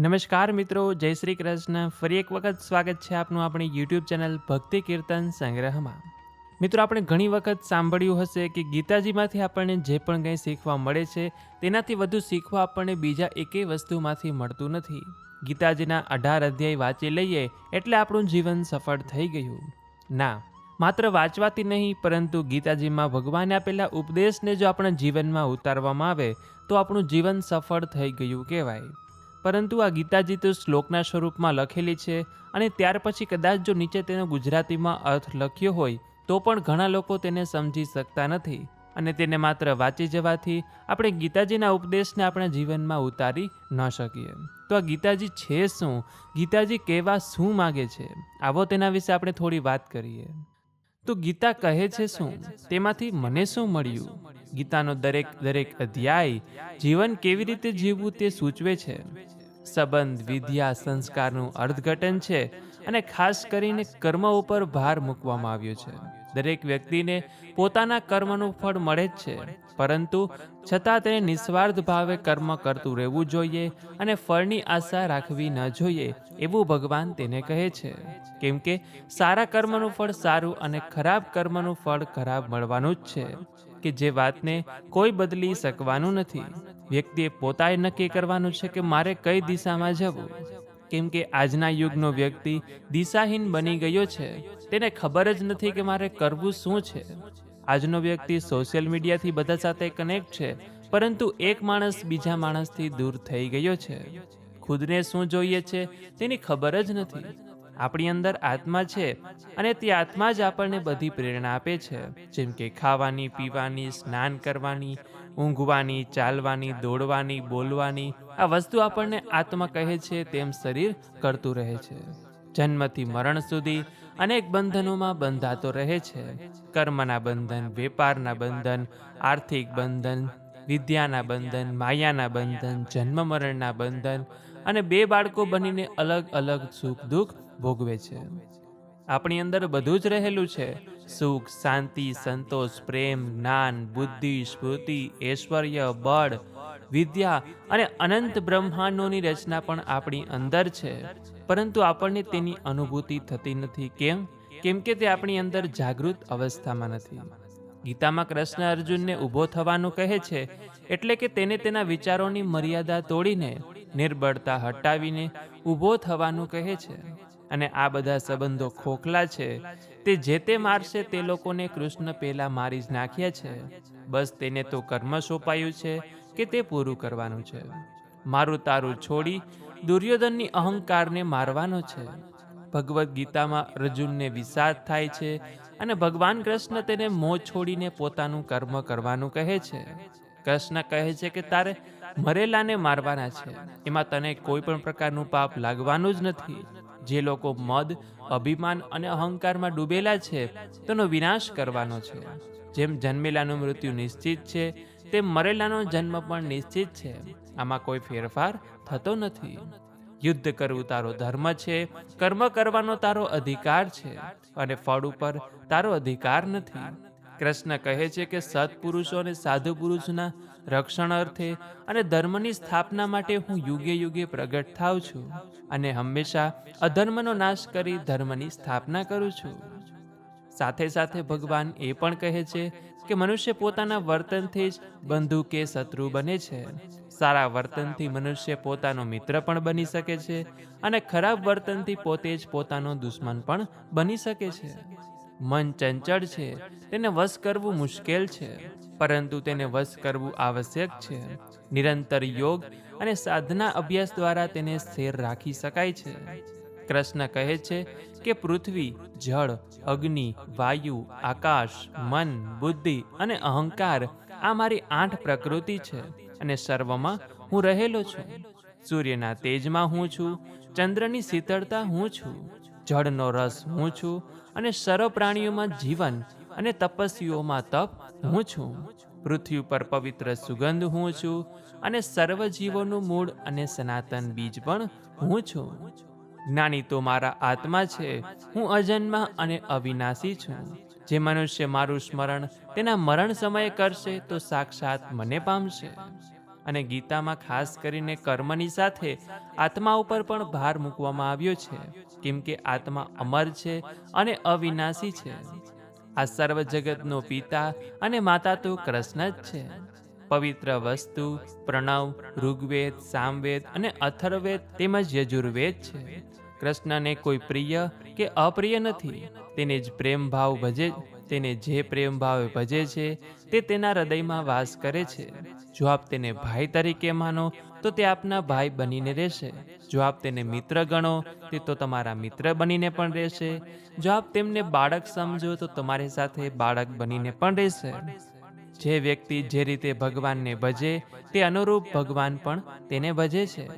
નમસ્કાર મિત્રો, જય શ્રી કૃષ્ણ. ફરી એક વખત સ્વાગત છે આપનું આપણી યુટ્યુબ ચેનલ ભક્તિ કીર્તન સંગ્રહમાં. મિત્રો, આપણે ઘણી વખત સાંભળ્યું હશે કે ગીતાજીમાંથી આપણને જે પણ કંઈ શીખવા મળે છે, તેનાથી વધુ શીખવા આપણને બીજા એકેય વસ્તુમાંથી મળતું નથી. ગીતાજીના અઢાર અધ્યાય વાંચી લઈએ, એટલે આપણું જીવન સફળ થઈ ગયું. ના, માત્ર વાંચવાથી નહીં, પરંતુ ગીતાજીમાં ભગવાને આપેલા ઉપદેશને જો આપણા જીવનમાં ઉતારવામાં આવે, તો આપણું જીવન સફળ થઈ ગયું કહેવાય. પરંતુ આ ગીતાજી તો શ્લોકના સ્વરૂપમાં લખેલી છે અને ત્યાર પછી કદાચ જો નીચે તેનો ગુજરાતીમાં અર્થ લખ્યો હોય, તો પણ ઘણા લોકો તેને સમજી શકતા નથી. અને તેને માત્ર વાંચી જવાથી આપણે ગીતાજીના ઉપદેશને આપણા જીવનમાં ઉતારી ન શકીએ. તો આ ગીતાજી છે શું? ગીતાજી કહેવા શું માગે છે? આવો તેના વિશે આપણે થોડી વાત કરીએ. તો ગીતા કહે છે શું? તેમાંથી મને શું મળ્યું? ગીતાનો દરેક દરેક અધ્યાય જીવન કેવી રીતે જીવવું તે સૂચવે છે. સંબંધ, વિદ્યા, સંસ્કારનું અર્થઘટન છે અને ખાસ કરીને કર્મ ઉપર ભાર મૂકવામાં આવ્યો છે. દરેક વ્યક્તિને પોતાના કર્મનું ફળ મળે જ છે. પરંતુ છતાં તેને નિસ્વાર્થ ભાવે કર્મ કરતું રહેવું જોઈએ અને ફળની આશા રાખવી ન જોઈએ એવું ભગવાન તેને કહે છે. કેમ કે સારા કર્મનું ફળ સારું અને ખરાબ કર્મનું ફળ ખરાબ મળવાનું જ છે, કે જે વાતને કોઈ બદલી શકવાનું નથી. વ્યક્તિએ પોતાએ નક્કી કરવાનું છે કે મારે કઈ દિશામાં જવું? કેમ કે આજના યુગનો વ્યક્તિ દિશાહીન બની ગયો છે. તેને ખબર જ નથી કે મારે કરવું શું છે. આજનો વ્યક્તિ સોશિયલ મીડિયાથી બધા સાથે કનેક્ટ છે પરંતુ એક માણસ બીજા માણસથી દૂર થઈ ગયો છે. ખુદને શું જોઈએ છે તેની ખબર જ નથી. આપણી અંદર આત્મા છે અને તે આત્મા જ આપણને બધી પ્રેરણા આપે છે. જેમ કે ખાવાની પીવાની સ્નાન કરવાની ઊંઘવાની ચાલવાની દોડવાની બોલવાની આ વસ્તુ આપણને આત્મા કહે છે, તેમ શરીર કરતું રહે છે. જન્મથી મરણ સુધી અનેક બંધનોમાં બંધાતો રહે છે. કર્મના બંધન, વેપારના બંધન, આર્થિક બંધન, વિદ્યાના બંધન, માયાના બંધન, જન્મ મરણના બંધન અને બે બાળકો બનીને અલગ અલગ સુખ દુઃખ ભોગવે છે. આપણી અંદર બધું જ રહેલું છે. સુખ, શાંતિ, સંતોષ, પ્રેમ, જ્ઞાન, બુદ્ધિ, સ્મૃતિ, ઐશ્વર્ય, બળ, વિદ્યા અને અનંત બ્રહ્માંડોની રચના પણ આપણી અંદર છે. પરંતુ આપણને તેની અનુભૂતિ થતી નથી. કેમ? કેમ કે તે આપણી અંદર જાગૃત અવસ્થામાં નથી. ગીતામાં કૃષ્ણ અર્જુનને ઊભો થવાનું કહે છે એટલે કે તેને તેના વિચારોની મર્યાદા તોડીને, નિર્બળતા હટાવીને ઊભો થવાનું કહે છે. અને આ બધા સંબંધો ખોખલા છે, તે જે તે મારશે તે લોકોને કૃષ્ણ પહેલા મારી જ નાખ્યા છે. બસ તેને તો કર્મ સોંપાયું છે કે તે પૂરું કરવાનું છે. મારું તારું છોડી દુર્યોધનની અહંકારને મારવાનો છે. ભગવદ્ ગીતામાં અર્જુનને વિષાદ થાય છે અને ભગવાન કૃષ્ણ તેને મોં છોડીને પોતાનું કર્મ કરવાનું કહે છે. કૃષ્ણ કહે છે કે તારે મરેલાને મારવાના છે. એમાં તને કોઈ પણ પ્રકારનું પાપ લાગવાનું જ નથી. જે લોકો મદ, અભિમાન અને અહંકારમાં ડૂબેલા છે, તેનો વિનાશ કરવાનો છે. જેમ જન્મેલાનું મૃત્યુ નિશ્ચિત છે, તેમ મરેલાનો જન્મ પણ નિશ્ચિત છે. આમાં કોઈ ફેરફાર થતો નથી. યુદ્ધ કરવું તારો ધર્મ છે, કર્મ કરવાનો તારો અધિકાર છે, અને ફળ ઉપર તારો અધિકાર નથી. કૃષ્ણ કહે છે કે સત્પુરુષો અને સાધુ પુરુષના રક્ષણ અર્થે અને ધર્મની સ્થાપના માટે હું યુગે યુગે પ્રગટ થાઉં છું અને હંમેશા અધર્મનો નાશ કરી ધર્મની સ્થાપના કરું છું. સાથે સાથે ભગવાન એ પણ કહે છે કે મનુષ્ય પોતાના વર્તનથી જ બંધુ કે શત્રુ બને છે. સારા વર્તનથી મનુષ્ય પોતાનો મિત્ર પણ બની શકે છે અને ખરાબ વર્તનથી પોતે જ પોતાનો દુશ્મન પણ બની શકે છે. મન ચંચળ છે. તેને વશ કરવું મુશ્કેલ છે, પરંતુ તેને વશ કરવું આવશ્યક છે. નિરંતર યોગ અને સાધના અભ્યાસ દ્વારા તેને સ્થિર રાખી શકાય છે. કૃષ્ણ કહે છે કે પૃથ્વી, જળ, અગ્નિ, વાયુ, આકાશ, મન, બુદ્ધિ અને અહંકાર આ મારી આઠ પ્રકૃતિ છે અને સર્વમાં હું રહેલો છું. સૂર્યના તેજમાં હું છું, ચંદ્રની શીતળતા હું છું, જળનો રસ હું છું અને સર્વ પ્રાણીઓમાં જીવન અને તપસ્વીઓમાં તપ હું છું. પૃથ્વી પર પવિત્ર સુગંધ હું છું અને સર્વ જીવોનું મૂળ અને સનાતન બીજ પણ હું છું. જ્ઞાની તો મારા આત્મા છે, હું અજન્મા અને અવિનાશી છું. જે મનુષ્ય મારું સ્મરણ તેના મરણ સમયે કરશે તો સાક્ષાત મને પામશે. અને ગીતામાં ખાસ કરીને કર્મની સાથે આત્મા ઉપર પણ ભાર મૂકવામાં આવ્યો છે, કેમ કે આત્મા અમર છે અને અવિનાશી છે. આ સર્વ જગતનો પિતા અને માતા તો કૃષ્ણ જ છે. પવિત્ર વસ્તુ, પ્રણવ, ઋગ્વેદ, સામવેદ અને અથર્વેદ તેમજ યજુર્વેદ છે. કૃષ્ણને કોઈ પ્રિય કે અપ્રિય નથી, તેને જ પ્રેમ ભાવ ભજે તેને જે પ્રેમ ભાવે ભજે છે, તે તેના હૃદયમાં વાસ કરે છે. જો આપ તેને ભાઈ તરીકે માનો, તો તે આપના ભાઈ બનીને રહેશે. જો આપ તેને મિત્ર ગણો, તે તો તમારા મિત્ર બનીને પણ રહેશે. જો આપ તેમને બાળક સમજો, તો તમારી સાથે બાળક બનીને પણ રહેશે. જે વ્યક્તિ જે રીતે ભગવાનને ભજે, તે અનુરૂપ ભગવાન પણ તેને ભજે છે.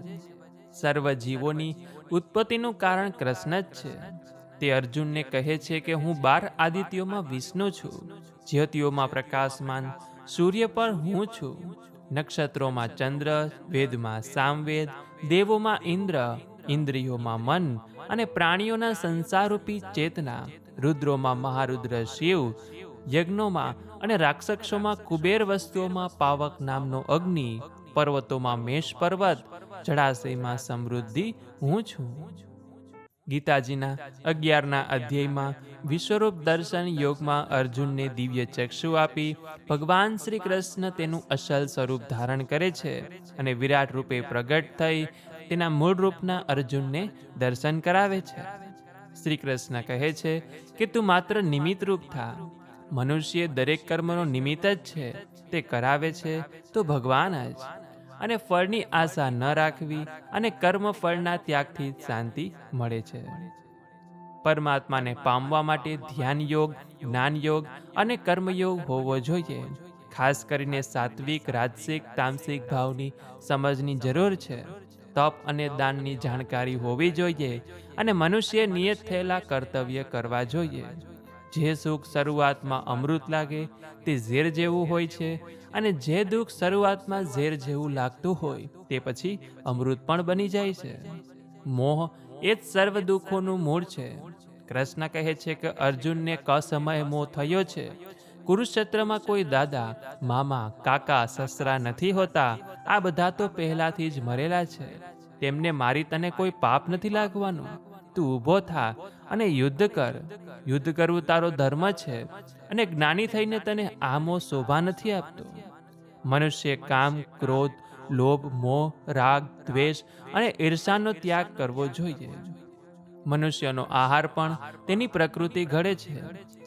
સર્વ જીવોની ઉત્પત્તિનું કારણ કૃષ્ણ જ છે. તે અર્જુનને કહે છે કે હું બાર આદિત્યોમાં વિષ્ણુ છું, જ્યોતિઓમાં પ્રકાશમાન, સૂર્ય પર હું છું. નક્ષત્રોમાં ચંદ્ર, વેદમાં સામવેદ, દેવોમાં ઇન્દ્ર, ઇન્દ્રિયોમાં મન અને પ્રાણીઓના સંસારૂપી ચેતના, રુદ્રોમાં મહારુદ્ર શિવ, યજ્ઞોમાં અને રાક્ષસોમાં કુબેર વસ્તુઓમાં પાવક નામનો અગ્નિ, પર્વતોમાં મેષ પર્વત, જળાશયમાં સમૃદ્ધિ હું છું. ગીતાજીના અગિયારના અધ્યાયમાં વિશ્વરૂપ દર્શન યોગમાં અર્જુનને દિવ્ય ચક્ષુ આપી ભગવાન શ્રી કૃષ્ણ તેનું અસલ સ્વરૂપ ધારણ કરે છે અને વિરાટ રૂપે પ્રગટ થઈ તેના મૂળ રૂપના અર્જુનને દર્શન કરાવે છે. શ્રી કૃષ્ણ કહે છે કે તું માત્ર નિમિત્ત રૂપ થા. મનુષ્ય દરેક કર્મનો નિમિત્ત જ છે. તે કરાવે છે તો ભગવાન જ. અને ફળની આશા ન રાખવી અને કર્મ ફળના ત્યાગથી શાંતિ મળે છે. પરમાત્માને પામવા માટે ધ્યાન યોગ જ્ઞાન યોગ અને કર્મયોગ હોવો જોઈએ. ખાસ કરીને સાત્વિક, રાજસિક, તામસિક ભાવની સમજની જરૂર છે. તપ અને દાનની જાણકારી હોવી જોઈએ અને મનુષ્ય નિયત થયેલા કર્તવ્ય કરવા જોઈએ. જે સુખ શરૂઆતમાં અમૃત લાગે તે ઝેર જેવું હોય છે અને જે દુઃખ શરૂઆતમાં ઝેર જેવું લાગતું હોય તે પછી અમૃત પણ બની જાય છે. મોહ એ જ સર્વ દુઃખોનું મૂળ છે. કૃષ્ણ કહે છે કે અર્જુનને કસમય મોહ થયો છે. કુરુક્ષેત્રમાં કોઈ દાદા, મામા, કાકા, સસરા નથી હોતા. આ બધા તો પહેલાથી જ મરેલા છે. તેમને મારી તને કોઈ પાપ નથી લાગવાનું. તું ઊભો થા અને યુદ્ધ કર. યુદ્ધ કરવું તારો ધર્મ છે અને જ્ઞાની થઈને તને આ મોહ શોભા નથી આપતો. મનુષ્ય કામ, ક્રોધ, લોભ, મોહ, રાગ, દ્વેષ અને ઈર્ષાનો ત્યાગ કરવો જોઈએ. મનુષ્યનો આહાર પણ તેની પ્રકૃતિ ઘડે છે.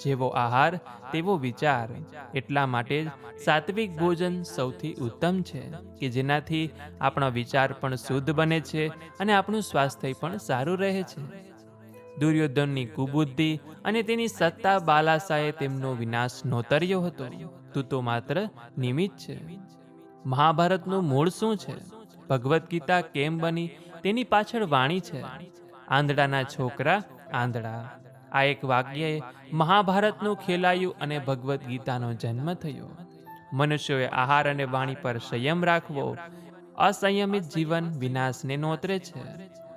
જેવો આહાર, તેવો વિચાર. એટલા માટે જ સાત્વિક ભોજન સૌથી ઉત્તમ છે, કે જેનાથી આપણા વિચાર પણ શુદ્ધ બને છે અને આપણું સ્વાસ્થ્ય પણ સારું રહે છે. દુર્યોધનની કુબુદ્ધિ અને તેની સત્તા બાલાસાએ તેમનો વિનાશ નોતર્યો હતો. તું તો માત્ર નિમિત્ત છે. મહાભારતનું મૂળ શું છે? ભગવદ્ ગીતા કેમ બની? તેની પાછળ વાણી છે. આંધળાના છોકરા, આંધળા. આ એક વાક્યે મહાભારતનું ખેલાયું અને ભગવદ્ ગીતાનો જન્મ થયો. મનુષ્યોએ આહાર અને વાણી પર સંયમ રાખવો. અસંયમિત જીવન વિનાશને નોતરે છે.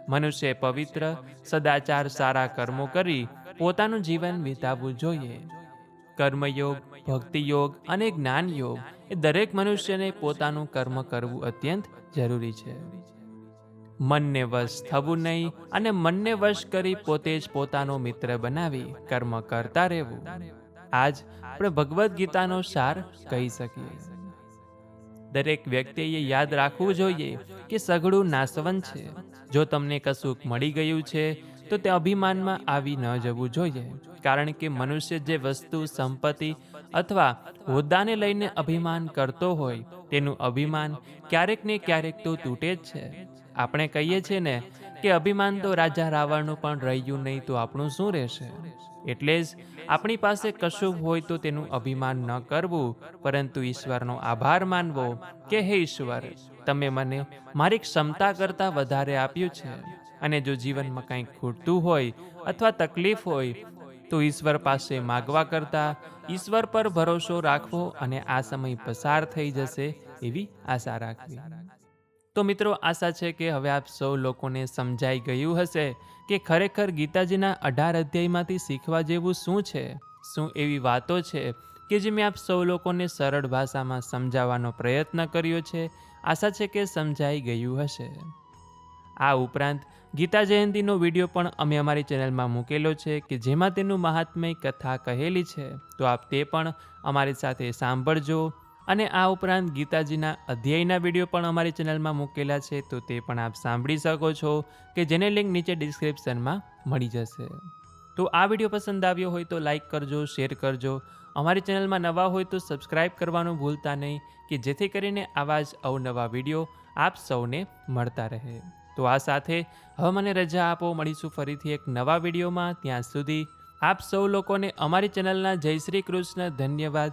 મનુષ્ય પવિત્ર, સદાચાર સારા કર્મો કરી પોતાનું જીવન વિતાવવું જોઈએ. કર્મયોગ, ભક્તિયોગ અને જ્ઞાન યોગ એ દરેક મનુષ્યને પોતાનું કર્મ કરવું અત્યંત જરૂરી છે. મનને વશ થવું નહીં અને મનને વશ કરી પોતે જ પોતાનો મિત્ર બનાવી કર્મ કરતા રહેવું. આજ આપણે ભગવદ્ ગીતાનો સાર કહી શકીએ. દરેક વ્યક્તિએ યાદ રાખવું જોઈએ કે સઘળું નાશવંત છે. જો તમને કશુંક મળી ગયું છે, તો તે અભિમાનમાં આવી ન જવું જોઈએ. કારણ કે મનુષ્ય જે વસ્તુ, સંપત્તિ અથવા હોદ્દાને લઈને અભિમાન કરતો હોય, તેનું અભિમાન ક્યારેક ને ક્યારેક તો તૂટે જ છે. આપણે કહીએ છીએ ને કે અભિમાન તો રાજા રાવણનું પણ રહ્યું નહીં તો આપણું શું રહેશે? એટલે જ આપણી પાસે કશું હોય તો તેનું અભિમાન ન કરવું, પરંતુ ઈશ્વરનો આભાર માનવો કે હે ઈશ્વર, તમે મને મારી ક્ષમતા કરતાં વધારે આપ્યું છે અને જો જીવનમાં કંઈક ખૂટતું હોય અથવા તકલીફ હોય, તો ઈશ્વર પાસે માગવા કરતાં ઈશ્વર પર ભરોસો રાખવો અને આ સમય પસાર થઈ જશે એવી આશા રાખવી. તો મિત્રો આશા છે કે હવે આપ સૌ લોકોને સમજાઈ ગયું હશે કે ખરેખર ગીતાજીના અઢાર અધ્યાયમાંથી શીખવા જેવું શું છે? શું એવી વાતો છે કે જે મેં આપ સૌ લોકોને સરળ ભાષામાં સમજાવવાનો પ્રયત્ન કર્યો છે? આશા છે કે સમજાઈ ગયું હશે. આ ઉપરાંત ગીતા જયંતીનો વીડિયો પણ અમે અમારી ચેનલમાં મૂકેલો છે કે જેમાં તેનું મહાત્મય કથા કહેલી છે. તો આપ તે પણ અમારી સાથે સાંભળજો. અને આ ઉપરાંત ગીતાજીના અધ્યાયના વીડિયો પણ અમારી ચેનલમાં મૂકેલા છે, તો તે પણ આપ સાંભળી શકો છો, કે જેને લિંક નીચે ડિસ્ક્રિપ્શનમાં મળી જશે. તો આ વીડિયો પસંદ આવ્યો હોય તો લાઈક કરજો, શેર કરજો. અમારી ચેનલમાં નવા હોય તો સબસ્ક્રાઈબ કરવાનું ભૂલતા નહીં, કે જેથી કરીને આવા જ અવનવા વીડિયો આપ સૌને મળતા રહે. તો આ સાથે હવે મને રજા આપો. મળીશું ફરીથી એક નવા વિડીયોમાં. ત્યાં સુધી આપ સૌ લોકોને અમારી ચેનલના જય શ્રી કૃષ્ણ ધન્યવાદ.